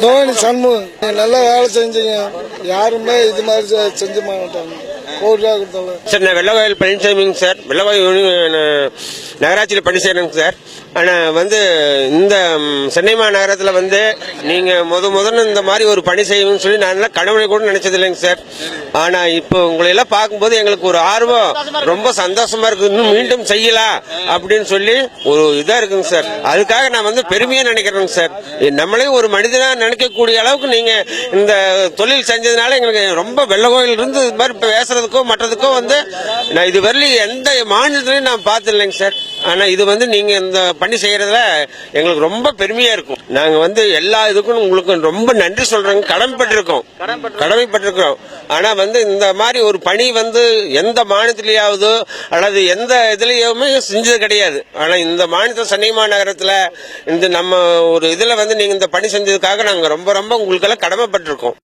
தோனி சண்முகம் நல்லா வேலை செஞ்சீங்க. யாருமே இது மாதிரி செ- செஞ்ச மாட்டாங்க. கோடி ரூபா கொடுத்தாலும் சார் நான் வெள்ளவாயில் பழனிசாமிங்க சார். வெள்ளவாயில் நகராட்சியில் பணி செய்யறேங்க சார். ஆனால் வந்து இந்த சென்னை மாநகரத்தில் வந்து நீங்கள் முத முதல்ல இந்த மாதிரி ஒரு பணி செய்யணும்னு சொல்லி நான் எல்லாம் கனவுல கூட நினச்சது இல்லைங்க சார். ஆனால் இப்போ உங்களை எல்லாம் பார்க்கும்போது எங்களுக்கு ஒரு ஆர்வம். ரொம்ப சந்தோஷமாக இருக்குது இன்னும் மீண்டும் செய்யலாம் அப்படின்னு சொல்லி ஒரு இதாக இருக்குங்க சார். அதுக்காக நான் வந்து பெருமையாக நினைக்கிறேங்க சார். நம்மளே ஒரு மனிதனாக நினைக்கக்கூடிய அளவுக்கு நீங்கள் இந்த தொழில் செஞ்சதுனால எங்களுக்கு ரொம்ப வெள்ள இருந்து இது மாதிரி பேசுறதுக்கோ மற்றதுக்கோ வந்து நான் இது வரலையும் எந்த மாநிலத்திலையும் நான் பார்த்து இல்லைங்க சார். ஆனால் இது வந்து நீங்கள் இந்த பண்ணி செய்கிறதுல எங்களுக்கு ரொம்ப பெருமையாக இருக்கும். நாங்கள் வந்து எல்லா இதுக்கும் உங்களுக்கு ரொம்ப நன்றி சொல்கிறோங்க கடமைப்பட்டிருக்கோம். கடமைப்பட்டிருக்கிறோம். ஆனால் வந்து இந்த மாதிரி ஒரு பணி வந்து எந்த மாநிலத்திலேயாவது அல்லது எந்த இதுலேயுமே செஞ்சது கிடையாது. ஆனால் இந்த மாநிலத்தில் சென்னை மாநகரத்தில் இந்த நம்ம ஒரு இதில் வந்து நீங்கள் இந்த பணி செஞ்சதுக்காக நாங்கள் ரொம்ப ரொம்ப உங்களுக்கெல்லாம் கடமைப்பட்டிருக்கோம்.